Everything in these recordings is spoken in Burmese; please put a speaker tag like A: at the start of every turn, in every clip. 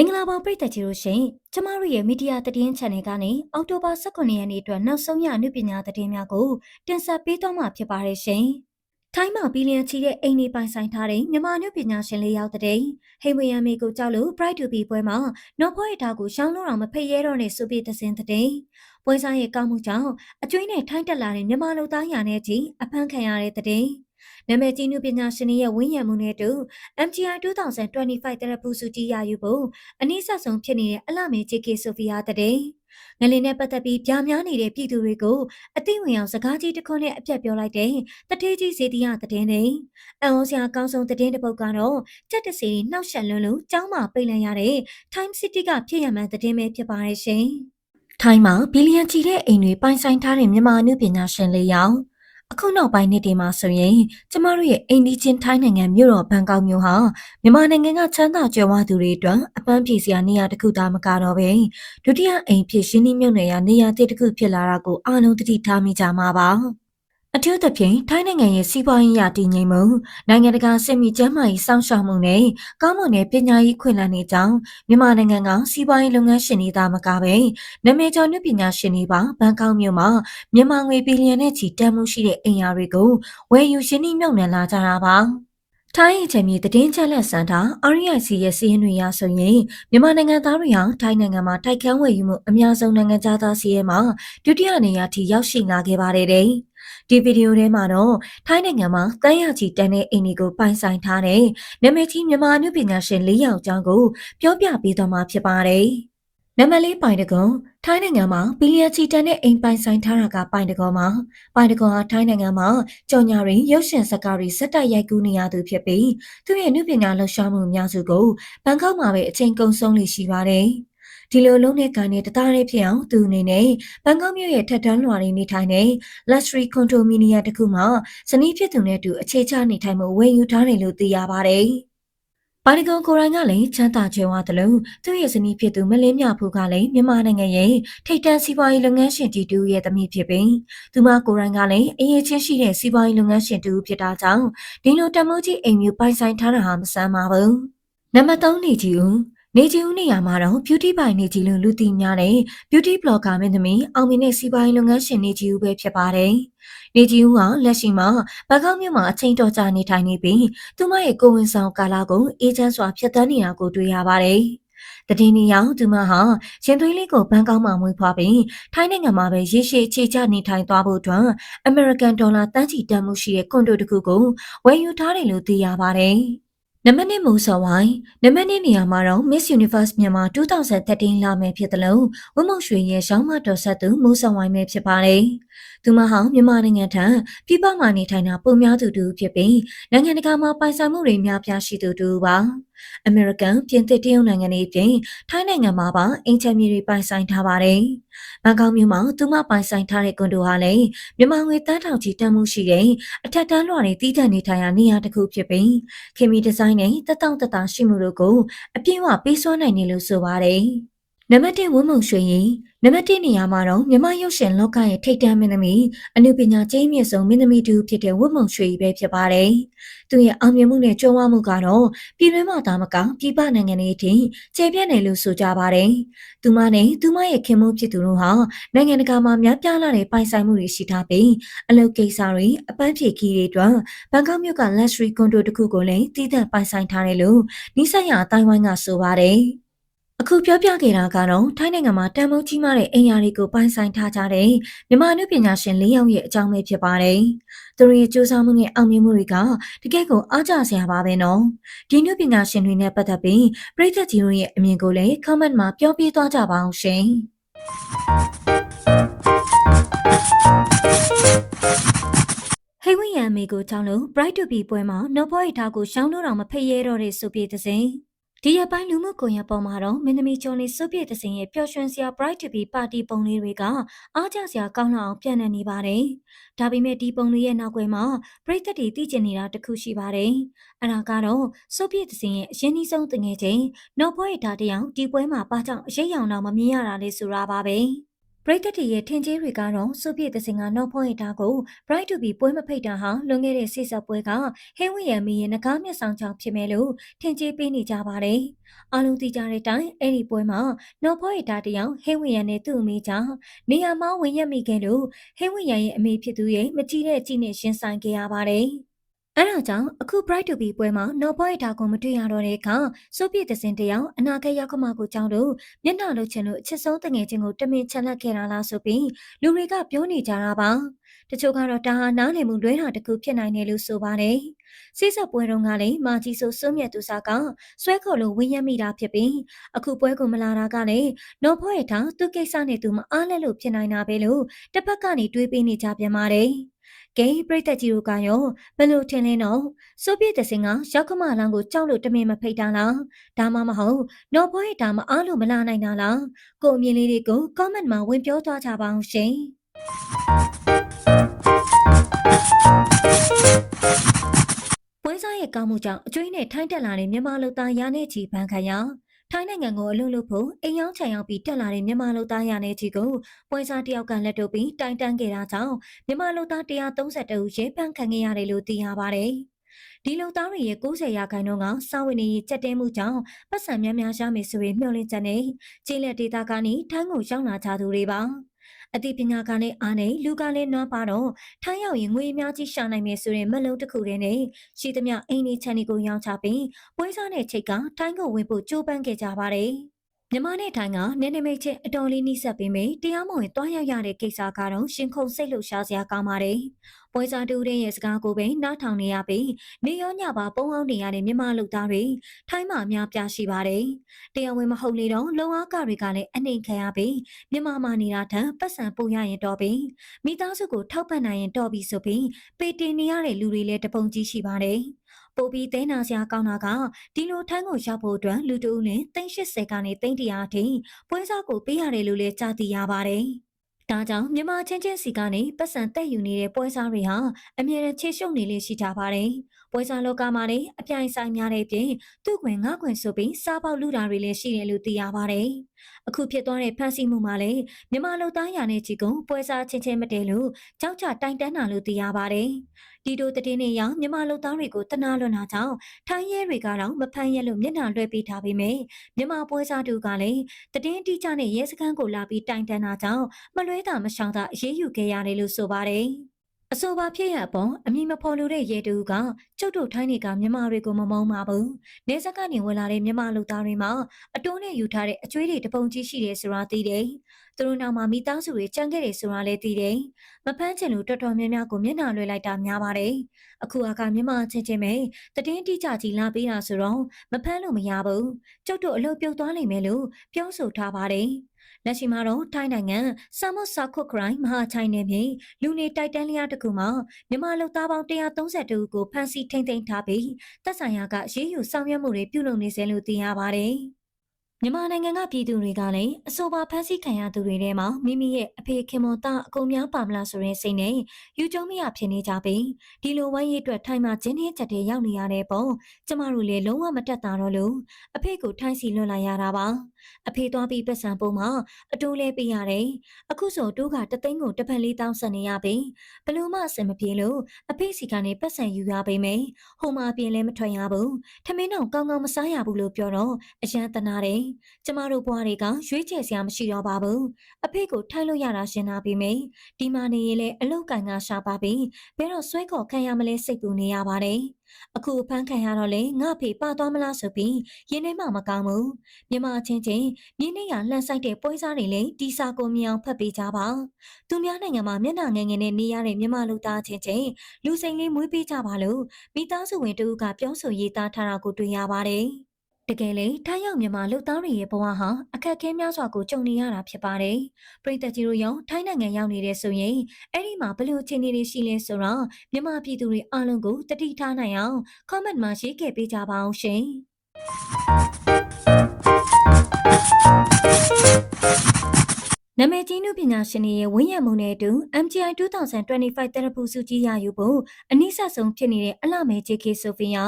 A: မင်္ဂလာပါပရိသတ်ကြီးတို့ရှင်ကျမတို့ရဲ့မီဒီယာသတင်း channel ကနေအောက်တိုဘာ18ရက်နေ့အတွက်နောက်ဆုံးရအနုပညာသတင်းများကိုတင်ဆက်ပေးသွားမှာဖြစ်ပါတယ်ရှင်ထိုင်းမှာဘီလီယံချီတဲ့အိမ်တွေပိုင်ဆိုင်ထားတဲ့မြန်မာအနုပညာရှင်လေးယောက်တဲ့ဟိမယံမေကိုကြောက်လို့ Bright to be ပွဲမှာနော်ဖွဲထားကိုရှောင်းလို့တော့မဖိတ်ရဲတော့နဲ့ဆိုပြီးသစင်တဲ့ပွဲစားရဲ့ကောက်မှုကြောင့်အကျွေးနဲ့ထိုင်းတက်လာတဲ့မြန်မာလူသားရာနဲ့ကြီးအဖမ်းခံရတဲ့တဲ့ နာမည်ကြီးနုပညာရှင်ရဲ့ဝင်းရံမှုနဲ့တူ MGI 2025တရပူစုကြီးရယူဖို့အနည်းဆက်ဆုံးဖြစ်နေတဲ့အလှမေ JK ဆိုဖီယာတဲ့ငလင်နဲ့ပတ်သက်ပြီးပြားများနေတဲ့ပြည်သူတွေကိုအသိဝင်အောင်စကားကြီးတစ်ခွန်းနဲ့အပြတ်ပြောလိုက်တဲ့တထေးကြီးစေတီရတဲ့နေအန်ဟောစရာအကောင်းဆုံးတဲ့တစ်ပုဒ်ကတော့ကြက်တစီနှောက်ရှက်လွန်းလို့ကျောင်းမှာပိတ်လန့်ရတဲ့ Time City ကဖြစ်ရမှန်တဲ့ပဲဖြစ်ပါရဲ့ရှင်ထိုင်းမှာဘီလီယံချီတဲ့အိမ်တွေပိုင်ဆိုင်ထားတဲ့မြန်မာအနုပညာရှင်လေးယောက် အခုနောက်ပိုင်းနှစ်တွေမှာဆိုရင်ကျမတို့ရဲ့အိမ်ဒီချင်းထိုင်းနိုင်ငံမြို့တော်ဘန်ကောက်မြို့ဟာမြန်မာနိုင်ငံကချမ်းသာကြွယ်ဝသူတွေအတွက်အပန်းဖြေစရာနေရာတစ်ခုသာမကတော့ပဲဒုတိယအိမ်ဖြစ်ရှင်းနှီးမြုပ်နယ်ရာနေရာတစ်ခုဖြစ်လာတာကိုအားလုံးသတိထားမိကြမှာပါ အထူးသဖြင့်ထိုင်းနိုင်ငံရဲ့စီးပွားရေးရတည်ငြိမ်မှုနိုင်ငံတကာစစ်မီကျန်းမာရေးစောင့်ရှောက်မှုနဲ့ကောင်းမွန်တဲ့ပညာရေးခွင့်လန်းတွေကြောင့်မြန်မာနိုင်ငံကစီးပွားရေးလုပ်ငန်းရှင်တွေသာမကပဲနာမည်ကျော်နှပညာရှင်တွေပါဘန်ကောက်မြို့မှာမြန်မာငွေဘီလီယံနဲ့ချီတန်မှုရှိတဲ့အင်အားတွေကိုဝယ်ယူရှင်းနှီးမြှုပ်နှံလာကြတာပါထိုင်းအချိန်မြေတည်င်းချက်လက်စံတာ RIC ရဲ့စီးရင်တွေရဆိုရင်မြန်မာနိုင်ငံသားတွေဟာထိုင်းနိုင်ငံမှာတိုက်ခန်းဝယ်ယူမှုအများဆုံးနိုင်ငံသားစီးရဲမှာဒုတိယနေရာထိရောက်ရှိလာခဲ့ပါတယ်တဲ့ ဒီဗီဒီယိုထဲမှာတော့ထိုင်းနိုင်ငံမှာတန်းရချီတန်းတဲ့အိမ်တွေကိုပိုင်ဆိုင်ထားတဲ့နာမည်ကြီးမြန်မာအနုပညာရှင်၄ယောက်ကျောင်းကိုပြောပြပေးသွားမှာဖြစ်ပါတယ်။နံပါတ်လေးပိုင်တကွန်ထိုင်းနိုင်ငံမှာဘီလီယံချီတန်တဲ့အိမ်ပိုင်ဆိုင်ထားတာကပိုင်တကွန်မှာပိုင်တကွန်ဟာထိုင်းနိုင်ငံမှာကြော်ညာရင်းရုပ်ရှင်ဇာတ်ကားတွေစက်တိုက်ရိုက်ကူးနေရသူဖြစ်ပြီးသူရဲ့နုပညာလှူရှားမှုအများစုကိုဘန်ကောက်မှာပဲအချိန်ကုန်ဆုံးလိရှိပါတယ်။ ဒီလိုလုံးနဲ့ကန်နဲ့တသားလေးဖြစ်အောင်သူအနေနဲ့ဘန်ကောက်မြို့ရဲ့ထက်တန်းလွှာတွေနေထိုင်တဲ့ luxury condominium တစ်ခုမှာဇနီးဖြစ်သူနဲ့အတူအခြေချနေထိုင်မှုဝယ်ယူထားတယ်လို့သိရပါတယ်။ပါရီကွန်ကိုရိုင်းကလည်းချမ်းသာကြွယ်ဝသလိုသူ့ရဲ့ဇနီးဖြစ်သူမလင်းမြဖူးကလည်းမြန်မာနိုင်ငံရဲ့ထိပ်တန်းစီးပွားရေးလုပ်ငန်းရှင်ကြီးတူရဲ့သမီးဖြစ်ပြီးသူမကိုရိုင်းကလည်းအရေးချင်းရှိတဲ့စီးပွားရေးလုပ်ငန်းရှင်တူဖြစ်တာကြောင့်ဒီလိုတမိုးကြီးအိမ်မျိုးပိုင်ဆိုင်ထားတာဟာမဆန်းပါဘူး။နံပါတ်3နေကြီးဦး နေကြီးဦးနေရာမှာတော့ beauty by နေကြီးလို့လူသိများတဲ့ beauty blogger မင်းသမီးအောင်မြင်တဲ့စီးပွားရေးလုပ်ငန်းရှင်နေကြီးဦးပဲဖြစ်ပါတယ်။နေကြီးဦးကလက်ရှိမှာဘန်ကောက်မြို့မှာအချိန်တော်ကြာနေထိုင်နေပြီးသူမရဲ့ကိုဝင်ဆောင်ကာလာကိုအေဂျင့်စွာဖျက်ဆီးနေတာကိုတွေ့ရပါတယ်။တည်င်းနေရောက်သူမဟာရင်သွေးလေးကိုဘန်ကောက်မှာမွေးဖွားပြီးထိုင်းနိုင်ငံမှာပဲရေရှည်အခြေချနေထိုင်သွားဖို့အတွက်အမေရိကန်ဒေါ်လာတန်းချီတန်မှုရှိတဲ့ကွန်ဒိုတစ်ခုကိုဝယ်ယူထားတယ်လို့သိရပါတယ်။ နံပါတ်1မိုးစော်ဝိုင်းနံပါတ်2နေရာမှာတော့ Miss Universe မြန်မာ2013လာမယ်ဖြစ်တယ်လို့ဝမုံရွှေရဲ့ရောင်းမတော်ဆက်သူမိုးစော်ဝိုင်းပဲဖြစ်ပါတယ်။သူမဟာမြန်မာနိုင်ငံထံပြည်ပမှာနေထိုင်တာပုံများသူတူဖြစ်ပြီးနိုင်ငံတကာမှာပိုင်ဆိုင်မှုတွေများပြားရှိသူတူပါ။ အမေရိကန်ပြင်သစ်တရုတ်နိုင်ငံတွေပြင်ထိုင်းနိုင်ငံမှာပါအင်ချမ်းမြေတွေပိုင်ဆိုင်ထားပါတယ်။ဘန်ကောက်မြို့မှာသူမပိုင်ဆိုင်ထားတဲ့ကွန်ဒိုဟာလည်းမြန်မာငွေတန်းထောင်ချီတန်မှုရှိတဲ့အထက်တန်းလွှာတွေတည်တံ့နေထိုင်ရာနေရာတစ်ခုဖြစ်ပြီးခင်မီဒီဇိုင်းနဲ့တက်တောင့်တတရှိမှုတို့ကိုအပြည့်အဝပေးစွမ်းနိုင်တယ်လို့ဆိုပါတယ်။ နံပါတ်1ဝန်းမုံရွှေရင်နံပါတ်1နေရာမှာတော့မြမရုပ်ရှင်လောကရဲ့ထိပ်တန်းမင်းသမီးအနုပညာကျင်းမြင့်ဆုံးမင်းသမီးတူဖြစ်တဲ့ဝတ်မုံရွှေပဲဖြစ်ပါတယ်။သူရဲ့အောင်မြင်မှုနဲ့ကြုံဝမှုကတော့ပြည်တွင်းမှာသာမကပြည်ပနိုင်ငံတွေအထိကျေပြန့်တယ်လို့ဆိုကြပါတယ်။သူမနဲ့သူမရဲ့ခင်မုန်းဖြစ်သူတို့ဟာနိုင်ငံတကာမှာများပြားလာတဲ့ပိုင်ဆိုင်မှုတွေရှိထားပြီးအလုပ်ကိစ္စတွေအပန်းဖြေခီးတွေအတွက်ဘန်ကောက်မြို့က luxury condo တစ်ခုကိုလည်းတည်တံ့ပိုင်ဆိုင်ထားတယ်လို့နိစရအတိုင်းဝိုင်းကဆိုပါတယ်။ အခုပြောပြခဲ့တာကတော့ထိုင်းနိုင်ငံမှာတန်ဖိုးကြီးမားတဲ့အင်ယာတွေကိုပိုင်ဆိုင်ထားကြတဲ့မြန်မာနုပညာရှင်၄ယောက်ရဲ့အကြောင်းပဲဖြစ်ပါတယ်။သူတို့ရဲ့ကြိုးစားမှုနဲ့အောင်မြင်မှုတွေကတကယ့်ကိုအားကျစရာပါပဲနော်။ဒီနုပညာရှင်တွေနဲ့ပတ်သက်ပြီးပရိသတ်ကြီးတို့ရဲ့အမြင်ကိုလည်း comment မှာပြောပြသွားကြပါအောင်ရှင်။ဟိဝိယံအမေကိုကြောင်းလို့ Bright to be ပွဲမှာနှုတ်ဖွဲ့ထားကိုရှောင်းလို့တော့မဖိတ်ရဲတော့တဲ့ဆိုပြေတဲ့စဉ် ဒီရက်ပိုင်းလူမှုကွန်ရက်ပေါ်မှာတော့မင်းသမီးကျော်နေစုပ်ပြည့်တစင်ရဲ့ပျော်ရွှင်စရာ Bright to be ပါတီပုံလေးတွေကအားကျစရာကောင်းလောက်အောင်ပြန့်နှံ့နေပါတယ်။ဒါပေမဲ့ဒီပုံလေးရဲ့နောက်ွယ်မှာပရိသတ်တွေသိကျင်နေတာတခုရှိပါတယ်။အဲဒါကတော့စုပ်ပြည့်တစင်ရဲ့အရင်နှီးဆုံးတငယ်ချင်းနော်ဖွဲထားတယောက်ဒီပွဲမှာပါကြောင့်အရေးရောင်တော့မမြင်ရတာလေဆိုတာပါပဲ။ ပရိသတ်တွေရဲ့ထင်ကြီးတွေကတော့စုပြည့်တဲ့စင်ကနောက်ဖောရတာကို Bright to be ပွဲမဖိတ်တာဟာလွန်ခဲ့တဲ့ဆိတ်ဆက်ပွဲကဟင်းဝရံမီရဲ့ငကားမျက်ဆောင်ကြောင့်ဖြစ်မယ်လို့ထင်ကြီးပေးနေကြပါတယ်။အားလုံးသိကြတဲ့အတိုင်းအဲ့ဒီပွဲမှာနောက်ဖောရတာတယောက်ဟင်းဝရံနဲ့သူ့အမေကြောင့်နေရာမှာဝင်ရက်မိခဲ့လို့ဟင်းဝရံရဲ့အမေဖြစ်သူရဲ့မကြည့်တဲ့ကြည့်နဲ့ရှင်းဆိုင်ခဲ့ရပါတယ်။ အဲဒါကြောင့်အခု Bright to be ပွဲမှာနော်ဘော့ရတာကိုမတွေ့ရတော့တဲ့အခါစိုးပြည့်တဲ့စင်တယောက်အနာဂတ်ရောက်ခမကိုကြောင်းလို့မျက်နှာလှုပ်ချင်လို့အချစ်ဆုံးတငယ်ချင်းကိုတမင်ချက်လက်ခဲ့တာလားဆိုပြီးလူတွေကပြောနေကြတာပါတချို့ကတော့ဒါဟာနားလည်မှုလွဲတာတခုဖြစ်နိုင်တယ်လို့ဆိုပါတယ်စိစက်ပွဲတုန်းကလည်းမာကြီးဆိုစွန့်မြတ်သူစားကဆွဲခေါ်လို့ဝင်းရမိတာဖြစ်ပြီးအခုပွဲကိုမလာတာကလည်းနော်ဘော့ရတာသူ့ကိစ္စနဲ့သူမအားလဲလို့ဖြစ်နိုင်တာပဲလို့တစ်ဖက်ကနေတွေးပေးနေကြပြန်ပါတယ် ကဲပြိသက်ကြီးတို့ကရောဘယ်လိုထင်လဲနော်ဆိုဗီယက်တစင်ကရောက်ခမလောင်းကိုကြောက်လို့တမင်မဖိတ်တာလားဒါမှမဟုတ်နော်ဘွဲဒါမအားလို့မလာနိုင်တာလားကိုအမြင်လေးတွေကို comment မှာဝင်ပြောသွားကြပါအောင်ရှင်ပွဲစားရဲ့ကောင်းမှုကြောင့်အကျွေးနဲ့ထိုင်းတက်လာတဲ့မြန်မာလူသားရာနဲ့ချီပန်းခံရ ထိုင်းနိုင်ငံကိုအလုပ်လုပ်ဖို့အိမ်ရောက်ချင်ရောက်ပြီးတက်လာတဲ့မြန်မာလူသားရနေကြီးကိုပွဲစားတယောက်ကလက်တို့ပြီးတိုင်တန်းခဲ့တာကြောင့်မြန်မာလူသား132ဦးရဲပန်းခံခဲ့ရတယ်လို့သိရပါတယ်။ဒီလူသားတွေရဲ့90ရာခိုင်နှုန်းကစာဝင်ရေးကြက်တဲမှုကြောင့်ပတ်စံများများရှားမယ်ဆိုရင်မျှော်လင့်ချက်နဲ့ကျေးလက်ဒေတာကနေထိုင်းကိုရောက်လာကြသူတွေပါ။ အသိပညာကလည်းအားနေလူကလည်းနွားပါတော့ထိုင်းရောက်ရင်ငွေအများကြီးရှာနိုင်မယ်ဆိုရင်မလုံးတစ်ခုတည်းနဲ့ရှိသမျှအိမ်လေးချန်ဒီကိုရောင်းချပြီးပွဲစားနဲ့ချိတ်ကထိုင်းကိုဝင်ဖို့ကြိုးပမ်းခဲ့ကြပါတယ် မြန်မာနဲ့ထိုင်းကနည်းနည်းမိတ်ချင်းအတော်လေးနှိစက်ပြီးမိတရားမဝင်တွားရောက်ရတဲ့ကိစ္စကတော့ရှင်ခုန်စိတ်လှုပ်ရှားစရာကောင်းပါတယ်။ပွဲစားတူတဲ့ရဲ့စကားကိုပဲနားထောင်နေရပြီးနေရောညပါပုံအောင်နေရတဲ့မြန်မာလူသားတွေထိုင်းမှာအများပြားရှိပါတယ်။တရားဝင်မဟုတ်လေတော့လုံအားကတွေကလည်းအနှိမ်ခံရပြီးမြန်မာမှာနေတာထက်ပတ်စံပို့ရရင်တော့ပြီးမိသားစုကိုထောက်ပံ့နိုင်ရင်တော့ပြီးဆိုပြီးပေတင်နေရတဲ့လူတွေလည်းတပုံကြီးရှိပါတယ်။ ပိုပြီးသိန်းနာစရာကောင်းတာကဒီလိုထန်းကိုရောက်ဖို့အတွက်လူတူနဲ့380ကနေ300အထိပွဲစားကိုပေးရတယ်လို့လည်းကြားသိရပါတယ်။ဒါကြောင့်မြန်မာချင်းချင်းစီကနေပတ်စံတက်ယူနေတဲ့ပွဲစားတွေဟာအမြဲတမ်းချေရှုပ်နေလေရှိကြပါတယ်။ပွဲစားလောကမှာလည်းအပြိုင်ဆိုင်များတဲ့ပြင်သူ့ခွင်ငါ့ခွင်ဆိုပြီးစားပေါက်လူတာတွေလည်းရှိတယ်လို့သိရပါတယ်။အခုဖြစ်သွားတဲ့ဖန်ဆီးမှုမှာလည်းမြန်မာလူသားရနဲ့ကြီးကပွဲစားချင်းချင်းမတည်လို့ကြောက်ကြတိုင်တန်းတာလို့သိရပါတယ်။ ဒီတို့တည်င်းနေရောင်မြန်မာလူသားတွေကိုတနာလွန်တာကြောင့်ထိုင်းရဲတွေကတော့မဖမ်းရဲလို့မျက်နှာလွှဲပေးထားပေမယ့်မြန်မာပွဲစားတူကလည်းတည်င်းတိကျနဲ့ရဲစခန်းကိုလာပြီးတိုင်တန်းတာကြောင့်မလွဲတာမရှောင်တာအေးအေးယူခဲ့ရတယ်လို့ဆိုပါတယ်။အဆိုပါဖြစ်ရအပေါ်အမည်မဖော်လိုတဲ့ရဲတူကကျုပ်တို့ထိုင်းနေကမြန်မာတွေကိုမမုန်းပါဘူး။နေဆက်ကနေဝင်လာတဲ့မြန်မာလူသားတွေမှာအတိုးနဲ့ယူထားတဲ့အကျွေးတွေတပုံကြီးရှိတယ်ဆိုတာသိတယ်။ သူတို့နောက်မှာမိသားစုတွေကြံခဲ့တယ်ဆိုတာလည်းသိတယ်။မဖမ်းချင်လို့တော်တော်များများကိုမျက်နှာလွှဲလိုက်တာများပါတယ်။အခုအကမြန်မာချင်းချင်းပဲတည်င်းတိကျကြီးလာပေးတာဆိုတော့မဖမ်းလို့မရဘူး။ကျုပ်တို့အလုပ်ပြုတ်သွားနိုင်မယ်လို့ပြောဆိုထားပါတယ်။လက်ရှိမှာတော့ထိုင်းနိုင်ငံဆာမတ်ဆာခုတ်ခရိုင်မဟာချိုင်နယ်မြေလူနေတိုက်တန်းလျားတစ်ခုမှာမြန်မာလူသားပေါင်း132ဦးကိုဖမ်းဆီးထိန်းသိမ်းထားပြီးတပ်ဆိုင်ရာကရေးယူဆောင်ရွက်မှုတွေပြုလုပ်နေစေလို့သိရပါတယ်။ မြန်မာနိုင်ငံကပြည်သူတွေကလည်းအဆိုပါဖမ်းဆီးခံရသူတွေထဲမှာမိမိရဲ့အဖေခင်မောသားအကုန်များပါမလားဆိုတဲ့စိတ်နဲ့ယူကျုံမရဖြစ်နေကြပြီးဒီလိုဝိုင်းရေးအတွက်ထိုင်းမှာကျင်းနေချက်တွေရောက်နေရတဲ့ပုံကျမတို့လည်းလုံးဝမတက်တာတော့လို့အဖေကိုထိုင်းစီလွတ်လာရတာပါအဖေသွားပြီးပတ်စံပုံမှာအတိုးလဲပေးရတယ်အခုဆိုတိုးကတသိန်းကိုတစ်ဖက်လေးတောင်းဆက်နေရပြီဘလို့မှအဆင်မပြေလို့အဖေစီကနေပတ်စံယူရပေမယ့်ဟိုမှာပြင်လဲမထွက်ရဘူးထမင်းတော့ကောင်းကောင်းမစားရဘူးလို့ပြောတော့အရန်တနာတယ်ကျမတို့ဘွားတွေကရွေးချယ်စရာမရှိတော့ပါဘူးအဖေကိုထိုင်လို့ရတာရှင်းတာပြီးမိဒီမာနေရင်လည်းအလုတ်ကန်ကရှာပါပြီဘယ်တော့ဆွဲခေါ်ခံရမလဲစိတ်ပူနေရပါတယ် အခုဖမ်းခံရတော့လေငါဖေပါသွားမလားဆိုပြီးရင်းနှီးမှမကောင်းဘူးမြမချင်းချင်းမြင်းနေရလှန်ဆိုင်တဲ့ပွဲစားတွေလည်းတီစာကိုမြောင်ဖတ်ပေးကြပါသူများနိုင်ငံမှာမျက်နှာငယ်ငယ်နဲ့နေရတဲ့မြမလူသားချင်းချင်းလူစိန်လေးမွေးပေးကြပါလို့မိသားစုဝင်တူကပြောဆိုရေးသားထားတာကိုတွေ့ရပါတယ် တကယ်လေထိုင်းရောက်မြန်မာလူသားတွေရဲ့ဘဝဟာအခက်အခဲများစွာကိုကြုံနေရတာဖြစ်ပါတယ်။ပြည်သက်ကြီးတို့ရောထိုင်းနိုင်ငံရောက်နေတဲ့ဆိုရင်အဲ့ဒီမှာဘယ်လိုအခြေအနေတွေရှိလဲဆိုတော့မြန်မာပြည်သူတွေအားလုံးကိုတတိထားနိုင်အောင် comment မှာရေးခဲ့ပေးကြပါအောင်ရှင်။နာမည်ကြီးနုပညာရှင်တွေရဲ့ဝင်းရမှုနဲ့အတူ MGI 2025တရဖူစုကြီးရယူဖို့အနည်းဆက်ဆုံးဖြစ်နေတဲ့အလှမဲ JK ဆိုဖီယာ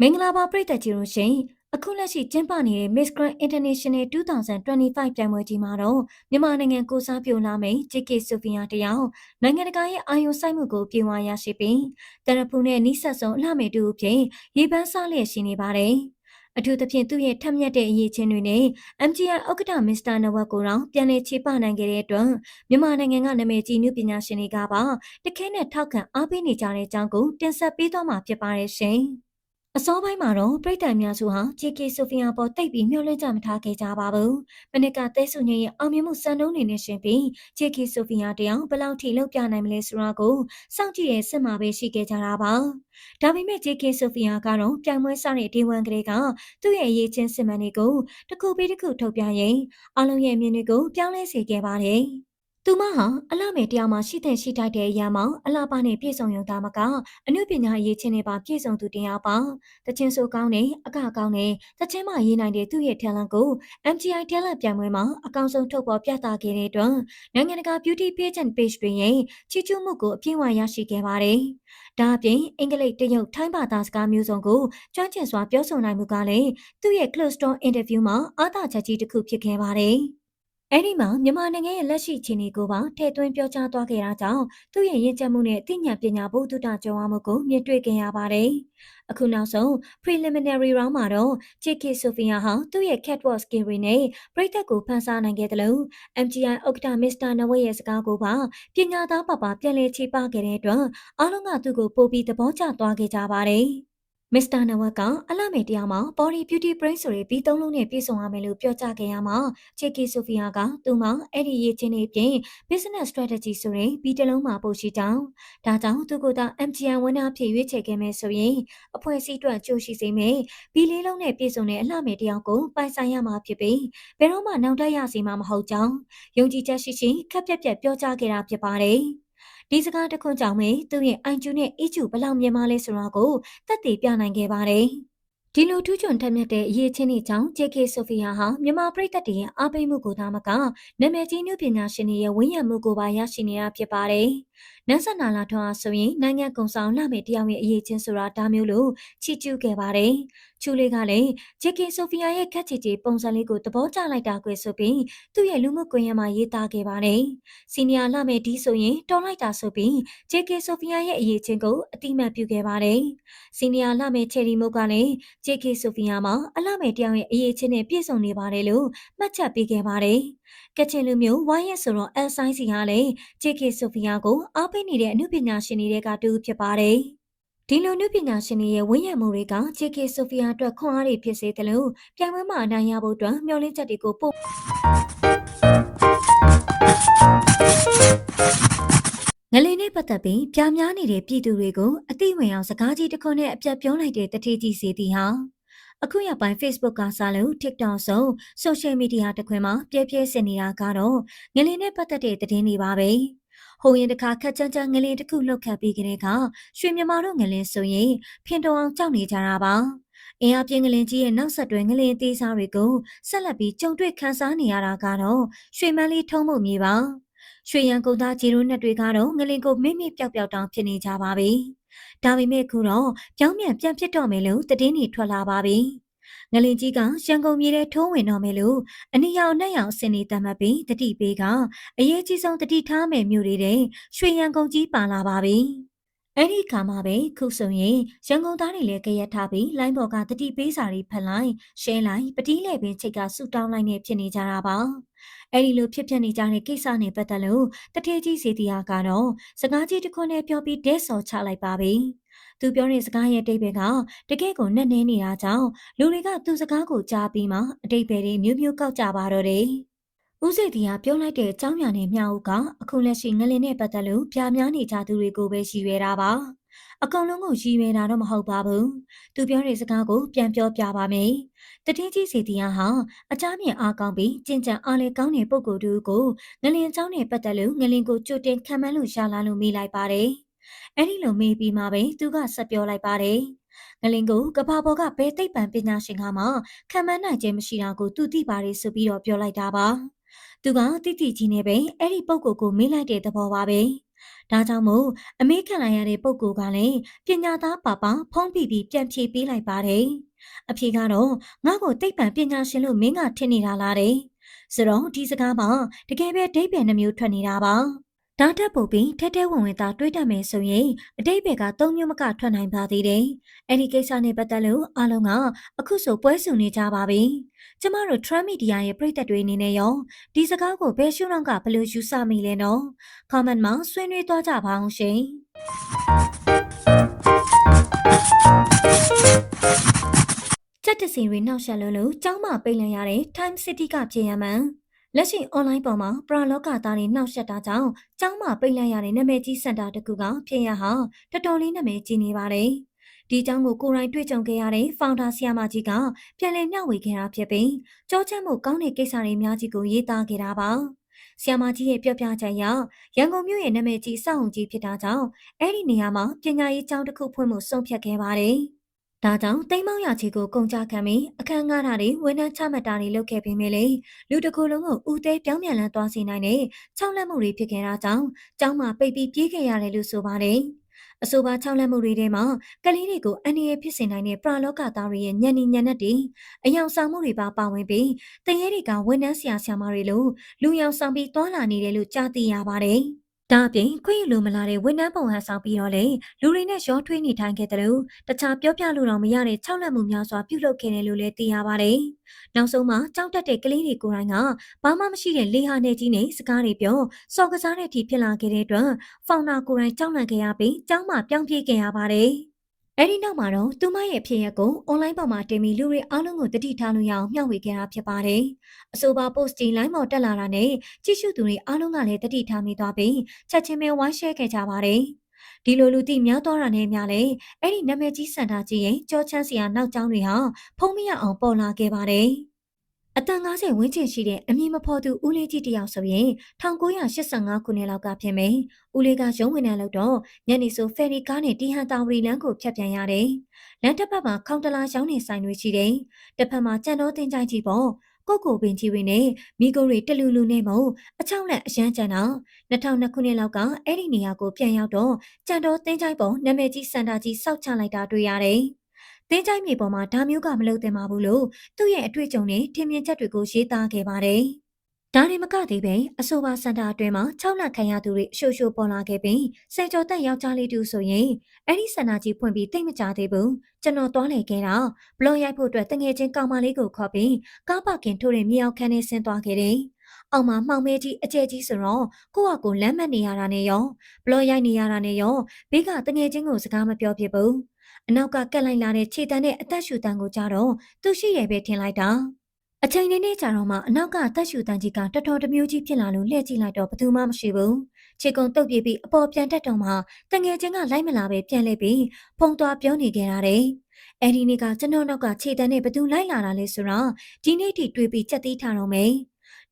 A: မင်္ဂလာပါပရိသတ်ကြီးတို့ရှင် အခုလက်ရှိကျင်းပနေတဲ့ Miss Grand International 2025ပြိုင်ပွဲကြီးမှာတော့မြန်မာနိုင်ငံကိုစားပြုလာမယ့် JK Sophia တယောက်နိုင်ငံတကာရဲ့အာရုံစိုက်မှုကိုပြေဝါရရှိပြီးတရဖူနဲ့နီးစပ်ဆုံးအလှမဲ့တူအဖြစ်ရေပန်းစားလျက်ရှိနေပါတယ်။အထူးသဖြင့်သူ့ရဲ့ထက်မြက်တဲ့အရေးချင်းတွေနဲ့ MGI ဥက္ကဋ္ဌမစ္စတာနဝက်ကိုတော့ပြန်လည်ခြေပနိုင်ခဲ့တဲ့အတွက်မြန်မာနိုင်ငံကနာမည်ကြီးနုပညာရှင်တွေကပါတခဲနဲ့ထောက်ခံအားပေးနေကြတဲ့အကြောင်းကိုတင်ဆက်ပေးသွားမှာဖြစ်ပါတယ်ရှင်။ အစောပိုင်းမှာတော့ပြည်တိုင်များစုဟာ JK ဆိုဖီယာပေါ်တိတ်ပြီးမျှော်လင့်ကြမထားခဲ့ကြပါဘူး။မနစ်ကတဲဆုညရဲ့အောင်မြင်မှုစံနှုန်းတွေနဲ့ရှင်ပြီး JK ဆိုဖီယာတယောက်ဘယ်လောက်ထိလောက်ပြနိုင်မလဲဆိုတာကိုစောင့်ကြည့်ရဲ့စစ်မှာပဲရှိခဲ့ကြတာပါ။ဒါပေမဲ့ JK ဆိုဖီယာကတော့ပြိုင်ပွဲစတဲ့ဒေဝန်ကလေးကသူ့ရဲ့အရေးချင်းစစ်မှန်တွေကိုတစ်ခုပြီးတစ်ခုထုတ်ပြရင်အလုံးရဲ့အမြင်တွေကိုပြောင်းလဲစေခဲ့ပါတယ်။ သူမဟာအလှမယ်တရားမှာရှိတဲ့ရှိထိုက်တဲ့အရာမှာအလှပနဲ့ပြည့်စုံရုံသားမကအမှုပညာရေးချင်းတွေပါပြည့်စုံသူတရားပါတချင်းဆိုကောင်းနဲ့အကကောင်းနဲ့တချင်းမရေးနိုင်တဲ့သူ့ရဲ့ talent ကို MGI talent ပြိုင်ပွဲမှာအကောင်းဆုံးထုတ်ပေါ်ပြသခဲ့တဲ့အတွက်နိုင်ငံတကာ beauty pageant page တွေရဲ့ချီးကျူးမှုကိုအပြည့်အဝရရှိခဲ့ပါတယ်ဒါအပြင်အင်္ဂလိပ်တရုတ်ထိုင်းဘာသာစကားမျိုးစုံကိုကျွမ်းကျင်စွာပြောဆိုနိုင်မှုကလည်းသူ့ရဲ့ close door interview မှာအားသာချက်ကြီးတစ်ခုဖြစ်ခဲ့ပါတယ်။ အဲ့ဒီမှာမြန်မာနိုင်ငံရဲ့လက်ရှိအခြေအနေကိုပါထည့်သွင်းပြောကြားသွားခဲ့တာကြောင့်သူ့ရဲ့ရင့်ကျက်မှုနဲ့သိဉာဏ်ပညာဘုဒ္ဓတာကြုံရမှုကိုမြင်တွေ့ခဲ့ရပါတယ်။အခုနောက်ဆုံး preliminary round မှာတော့ JK Sophia ဟာသူ့ရဲ့ catwalk skill တွေနဲ့ပရိသတ်ကိုဖန်ဆားနိုင်ခဲ့တယ်လို့ MGI ဥက္ကဋ္ဌ Mr. နဝရဲ့စကားကိုပါပညာသားပပပြန်လည်ခြေပခဲ့တဲ့အတွက်အားလုံးကသူ့ကိုပို့ပြီးသဘောကျသွားခဲ့ကြပါတယ်။ မစ္စတာနဝတ်ကအလှမေတရားမှာ body beauty brain ဆိုတဲ့ပြီးသုံးလုံးနဲ့ပြည့်စုံရမယ်လို့ပြောကြားခဲ့ရမှာချေကီဆိုဖီယာကသူ့မှာအဲ့ဒီရေးချင်းတွေပြင် business strategy ဆိုတဲ့ပြီးတလုံးမှာပို့ရှိကြောင်းဒါကြောင့်သူကသာ MGN ဝန်ထမ်းဖြစ်ရွေးချယ်ခဲ့မယ်ဆိုရင်အဖွဲ့အစည်းအတွက်ကြိုးရှိစေမယ်ပြီးလေးလုံးနဲ့ပြည့်စုံတဲ့အလှမေတရားကိုပိုင်ဆိုင်ရမှာဖြစ်ပြီးဘယ်တော့မှနောက်တက်ရစီမှာမဟုတ်ကြောင်းယုံကြည်ချက်ရှိရှိခက်ပြက်ပြက်ပြောကြားခဲ့တာဖြစ်ပါတယ်။ ဒီစကားတစ်ခွန်းကြောင့်ပဲသူ့ရဲ့အိုင်ကျူနဲ့အီကျူဘလောက်မြင်မလဲဆိုတာကိုသက်သေပြနိုင်ခဲ့ပါတယ်။ ဒီလိုထူးချွန်ထက်မြက်တဲ့အရေးချင်းတွေကြောင့် JK ဆိုဖီယာဟာမြန်မာပြည်သက်တွေရဲ့အားပေးမှုကိုသာမကနာမည်ကြီးနုပညာရှင်တွေရဲ့ဝန်းရံမှုကိုပါရရှိနေတာဖြစ်ပါတယ်။နန်းဆန္နာလာထွန်းအားဆိုရင်နိုင်ငံကုံဆောင်လာမယ့်တယောက်ရဲ့အရေးချင်းဆိုတာဒါမျိုးလို့ချီးကျူးခဲ့ပါတယ်။ချူလေးကလည်းဂျက်ကင်ဆိုဖီယာရဲ့ခက်ချီချီပုံစံလေးကိုသဘောကျလိုက်တာကွယ်ဆိုပြီးသူ့ရဲ့လူမှုကွန်ရက်မှာရေးသားခဲ့ပါတယ်။စီနီယာလာမယ့်ဒီဆိုရင်တော်လိုက်တာဆိုပြီးဂျက်ကင်ဆိုဖီယာရဲ့အရေးချင်းကိုအတိမတ်ပြုခဲ့ပါတယ်။စီနီယာလာမယ့်ချယ်ရီမုတ်ကလည်းဂျက်ကင်ဆိုဖီယာမှာအလာမယ့်တယောက်ရဲ့အရေးချင်းနဲ့ပြည့်စုံနေပါတယ်လို့မှတ်ချက်ပေးခဲ့ပါတယ်။ကချင်လူမျိုးဝိုင်းရက်ဆိုတော့အန်ဆိုင်စီဟာလည်း JK ဆိုဖီယာကိုအားပေးနေတဲ့အမှုပညာရှင်တွေကတူဖြစ်ပါတယ်။ဒီလိုနုပညာရှင်တွေရဲ့ဝန်းရံမှုတွေက JK ဆိုဖီယာအတွက်ခွန်အားတွေဖြစ်စေတယ်လို့ပြိုင်ပွဲမှာအနိုင်ရဖို့အတွက်မျှော်လင့်ချက်တွေကိုပို့ ငလင်နဲ့ပတ်သက်ပြီးပြားများနေတဲ့ပြည်သူတွေကိုအသိဝင်အောင်စကားကြီးတစ်ခုနဲ့အပြတ်ပြောလိုက်တဲ့တတိကြီးစီတီဟာအခုရပိုင်း Facebook ကစားလို့ TikTok ဆို social media တခွင်မှာပြည့်ပြည့်စင်နေတာကတော့ငလင်နဲ့ပတ်သက်တဲ့သတင်းတွေပါပဲ။ဟိုရင်တခါခက်ချမ်းချမ်းငလင်တစ်ခုလှုပ်ခတ်ပြီးကလေးကရွှေမြမာတို့ငလင်ဆိုရင်ဖင်တော်အောင်ကြောက်နေကြတာပါ။အင်အားပြင်းငလင်ကြီးရဲ့နောက်ဆက်တွဲငလင်သေးစားတွေကိုဆက်လက်ပြီးကြုံတွေ့ခန်းစားနေရတာကတော့ရွှေမန်းလေးထုံးမှုမြေပါ။ ရွှေရန်ကုန်သားဂျီရိုနှစ်တွေကတော့ငလင်ကိုမိမိပျောက်ပျောက်တောင်ဖြစ်နေကြပါပြီ။ဒါပေမဲ့ခုတော့ပြောင်းပြန်ပြန်ဖြစ်တော့မယ်လို့သတင်းတွေထွက်လာပါပြီ။ငလင်ကြီးကရန်ကုန်မြေထဲထိုးဝင်တော့မယ်လို့အနီရောင်နဲ့ရောင်စင်နေတတ်မှတ်ပြီးတတိပေးကအရေးကြီးဆုံးတတိထားမယ်မျိုးတွေတဲ့ရွှေရန်ကုန်ကြီးပါလာပါပြီ။ အဲ့ဒီခါမှာပဲခုဆိုရင်ရန်ကုန်သားတွေလည်းကြရက်ထားပြီးလိုင်းပေါ်ကတတိပေးစာတွေဖတ်လိုက်ရှဲလိုက်ပတိးလေပင်ချိတ်ကဆူတောင်းလိုက်နေဖြစ်နေကြတာပါအဲ့ဒီလိုဖြစ်ဖြစ်နေကြတဲ့ကိစ္စနဲ့ပတ်သက်လို့တထေးကြီးစီတီယာကတော့စကားကြီးတစ်ခွန်းနဲ့ပြောပြီးဒဲဆော်ချလိုက်ပါပြီ။သူပြောတဲ့စကားရဲ့အတိတ်ပဲကတကယ့်ကိုနှက်နေနေတာကြောင့်လူတွေကသူ့စကားကိုကြားပြီးမှအတိတ်ပဲတွေမျိုးမျိုးကောက်ကြပါတော့တယ်။ ဦးစိတ်တီကပြောလိုက်တဲ့အကြောင်းအရာနဲ့မျှဝကအခုလက်ရှိငလင်နဲ့ပတ်သက်လို့ပြားများနေကြသူတွေကိုပဲရှိရတာပါ။အကောင်လုံးကိုရည်ရွယ်တာတော့မဟုတ်ပါဘူးသူပြောတဲ့စကားကိုပြန်ပြောပြပါမယ်တတိကြီးစီတီယာဟာအကြမ်းမြင်အားကောင်းပြီးကြင်ကြံအားလည်းကောင်းတဲ့ပုဂ္ဂိုလ်တူကိုငလင်เจ้าနဲ့ပတ်သက်လို့ငလင်ကိုကြိုတင်ခံမှန်းလို့ရလာလို့မိလိုက်ပါတယ်အဲ့ဒီလိုမေးပြီးမှပဲသူကဆက်ပြောလိုက်ပါတယ်ငလင်ကိုကဘာပေါ်ကဘဲသိပ္ပံပညာရှင်ကမှခံမှန်းနိုင်ခြင်းမရှိတာကိုသူသိပါတယ်ဆိုပြီးတော့ပြောလိုက်တာပါ သူကတိတိကြီးနဲ့ပဲအဲ့ဒီပုံကိုကိုမေးလိုက်တဲ့သဘောပါပဲဒါကြောင့်မို့အမေခံလိုက်ရတဲ့ပုံကိုကလည်းပညာသားပါပါဖုံးပြီးပြီးပြန်ဖြေပေးလိုက်ပါတယ်။အဖြေကတော့ငါ့ကိုသိပ္ပံပညာရှင်လို့မင်းကထင်နေတာလားတဲ့။ဆိုတော့ဒီစကားမှာတကယ်ပဲဒိဗ္ဗံနှမျိုးထွက်နေတာပါ။ ဒါတက်ပုတ်ပြီးထဲထဲဝင်ဝင်သာတွေးတတ်မယ်ဆိုရင်အတိတ်ဘက်ကသုံးမျိုးမကထွက်နိုင်ပါသေးတယ်။အဲ့ဒီကိစ္စနဲ့ပတ်သက်လို့အားလုံးကအခုဆိုပွဲစုနေကြပါပြီ။ကျမတို့ Trump Media ရဲ့ပြည်သက်တွေအနေနဲ့ရောဒီစကားကိုဘယ်ရှုထောင့်ကဘယ်လိုယူဆမိလဲနော်။ comment မှာဆွေးနွေးသွားကြပါအောင်ရှင်။ချက်တစီတွေနောက်ဆက်လို့လို့ကျောင်းမှာပိတ်လည်ရတဲ့ Time City ကပြင်ရမှန် လက်ရှိ online ပေါ်မှာပရာလောကသားတွေနှောက်ယှက်တာကြောင့်ကျောင်းမှာပိတ်လိုက်ရတဲ့နာမည်ကြီးစင်တာတစ်ခုကပြင်ရဟာတော်တော်လေးနာမည်ကြီးနေပါတယ်။ဒီကျောင်းကိုကိုယ်တိုင်တွေ့ကြုံခဲ့ရတဲ့ founder ဆရာမကြီးကပြန်လည်မျှဝေခဲ့တာဖြစ်ပြီးကြောချမ်းမှုကောင်းတဲ့ကိစ္စတွေအများကြီးကိုရေးသားခဲ့တာပါ။ဆီယမာကြီးရဲ့ပြောပြချက်အရရန်ကုန်မြို့ရဲ့နာမည်ကြီးစောင့်ကြီးဖြစ်တာကြောင့်အဲ့ဒီနေရာမှာပညာရေးကျောင်းတစ်ခုဖွင့်မှုဆုံးဖြတ်ခဲ့ပါတယ်။ ဒါကြောင့်တိမ်မောင်ရချီကိုကုန်ကြခံပြီးအခန်းငှားတာတွေဝန်ထမ်းချမှတ်တာတွေလုပ်ခဲ့ပြီးမြလေလူတကူလုံးကိုဦးသေးပြောင်းပြန်လန်းသွားစေနိုင်တဲ့ခြောက်လက်မှုတွေဖြစ်ခဲ့တာကြောင့်ကျောင်းမှာပိတ်ပြီးပြေးခဲ့ရတယ်လို့ဆိုပါတယ်။အဆိုပါခြောက်လက်မှုတွေထဲမှာကလေးတွေကိုအန္တရာယ်ဖြစ်စေနိုင်တဲ့ပရာလောကသားတွေရဲ့ညံနေညံနဲ့တည်အယောင်ဆောင်မှုတွေပါပါဝင်ပြီးတရေတွေကဝန်ထမ်းဆရာဆရာမတွေလိုလူယောင်ဆောင်ပြီးတွာလာနေတယ်လို့ကြားသိရပါတယ်။ ဒါအပြင်ခွင့်ယူလို့မလာတဲ့ဝန်ထမ်းပုံဟန်ဆောင်ပြီးတော့လေလူတွေနဲ့ရောထွေးနေထိုင်ခဲ့တယ်လို့တခြားပြောပြလို့တော့မရတဲ့ခြောက်လက်မှုများစွာပြုလုပ်ခဲ့တယ်လို့လည်းသိရပါတယ်။နောက်ဆုံးမှာကြောက်တတ်တဲ့ကလေးတွေကိုယ်တိုင်ကဘာမှမရှိတဲ့လေဟာနယ်ကြီးနဲ့စကားတွေပြောစော်ကစားတဲ့အထိဖြစ်လာခဲ့တဲ့အတွက်ဖောင်နာကိုယ်တိုင်ကြောက်လန့်ခဲ့ရပြီးကျောင်းမှာပြောင်းပြေးခဲ့ရပါတယ်။ အဲ့ဒီနောက်မှာတော့သူမရဲ့ဖြစ်ရပ်ကိုအွန်လိုင်းပေါ်မှာတင်ပြီးလူတွေအားလုံးကိုတတိထားလို့ရအောင်မျှဝေခဲ့တာဖြစ်ပါတယ်။အဆိုပါ post ဒီ line ပေါ်တက်လာတာနဲ့ကြည့်ရှုသူတွေအားလုံးကလည်းတတိထားမိသွားပြီးချက်ချင်းပဲဝိုင်း share ခဲ့ကြပါတယ်။ဒီလိုလူသိများသွားတာနဲ့များလဲအဲ့ဒီနာမည်ကြီးစံတာကြီးရဲ့ကြောချမ်းစရာနောက်ကျောင်းတွေဟာဖုံးမရအောင်ပေါ်လာခဲ့ပါတယ်။ အသက်50ဝန်းကျင်ရှိတဲ့အမည်မဖော်သူဦးလေးကြီးတယောက်ဆိုရင်1985ခုနှစ်လောက်ကဖြစ်မယ်။ဦးလေးကရုံးဝင်နေလို့တော့ညနေဆိုဖယ်ရီကားနဲ့တီဟန်တာဝရီလန်းကိုဖြတ်ပြန်ရတယ်။လမ်းတစ်ဖက်မှာခေါင်တလာရောင်းနေဆိုင်တွေရှိတယ်။တစ်ဖက်မှာကြံတော်တင်ကြိုင်ကြီးပေါ့။ကိုကိုပင်ကြီးတွေနဲ့မိကိုတွေတလူလူနဲ့မို့အချောင်းနဲ့အရန်ကြံတော့2002ခုနှစ်လောက်ကအဲ့ဒီနေရာကိုပြန်ရောက်တော့ကြံတော်တင်ကြိုင်ပေါ်နာမည်ကြီးစန္ဒာကြီးစောက်ချလိုက်တာတွေ့ရတယ်။ တင်းချိုင်းမြေပေါ်မှာဒါမျိုးကမလုပ်သင့်ပါဘူးလို့သူ့ရဲ့အတွေ့အကြုံနဲ့ထင်မြင်ချက်တွေကိုရေးသားခဲ့ပါတယ်။ဒါတွေမကသေးပဲအဆိုပါစင်တာအတွင်းမှာ6လခံရသူတွေအရှို့ရှို့ပေါ်လာခဲ့ပြီးစေကျော်တက်ယောက်ျားလေးတူဆိုရင်အဲ့ဒီစင်တာကြီးဖွင့်ပြီးတိတ်မကြသေးဘူးကျွန်တော်သွားလေခဲ့တာဘလော့ရိုက်ဖို့အတွက်တငယ်ချင်းကောင်မလေးကိုခေါ်ပြီးကားပါကင်ထိုးတဲ့မြေအောင်ခန်းထဲဆင်းသွားခဲ့တယ်။အောက်မှာမှောင်မဲကြီးအကျဲကြီးဆိုတော့ကိုယ့်ဟာကိုယ်လမ်းမနေရတာနဲ့ရောဘလော့ရိုက်နေရတာနဲ့ရောဘေးကတငယ်ချင်းကိုစကားမပြောဖြစ်ဘူး။ အနောက်ကကက်လိုက်လာတဲ့ခြေတန်းနဲ့အသက်ရှူတန်းကိုကြတော့သူရှိရပဲထင်လိုက်တာအချိန်လေးနဲ့ကြာတော့မှအနောက်ကအသက်ရှူတန်းကြီးကတော်တော်တမျိုးကြီးဖြစ်လာလို့လှည့်ကြည့်လိုက်တော့ဘယ်သူမှမရှိဘူးခြေကုံတုတ်ပြေးပြီးအပေါ်ပြန်တက်တော့မှတငယ်ချင်းကလိုက်မလာပဲပြန်လဲပြီးဖုံသွားပြောနေခဲ့ရတယ်အဲ့ဒီနေ့ကကျွန်တော်နောက်ကခြေတန်းနဲ့ဘသူလိုက်လာတာလဲဆိုတော့ဒီနေ့ထိတွေးပြီးချက်သေးထားတော့မယ်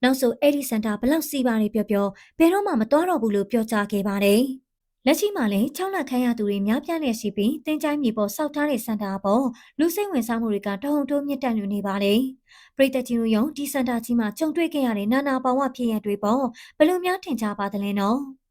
A: နောက်ဆိုအဲ့ဒီစင်တာဘလောက်စီပါနေပြောပြောဘယ်တော့မှမတော်တော့ဘူးလို့ပြောကြားခဲ့ပါတယ် လက်ရှိမှာလည်း6လခန့်ရသူတွေများပြားနေရှိပြီးတင်းချိုင်းမြေပေါ်စောက်ထားတဲ့စင်တာပေါ်လူစိတ်ဝင်စားမှုတွေကတဟုန်ထိုးမြင့်တက်လူနေပါလေ။ပြည်သက်ကြီးတို့ရောဒီစင်တာကြီးမှာကြုံတွေ့ခဲ့ရတဲ့နာနာပေါဝဖြစ်ရတွေပေါ်ဘယ်လိုများထင်ကြပါသလဲနော်။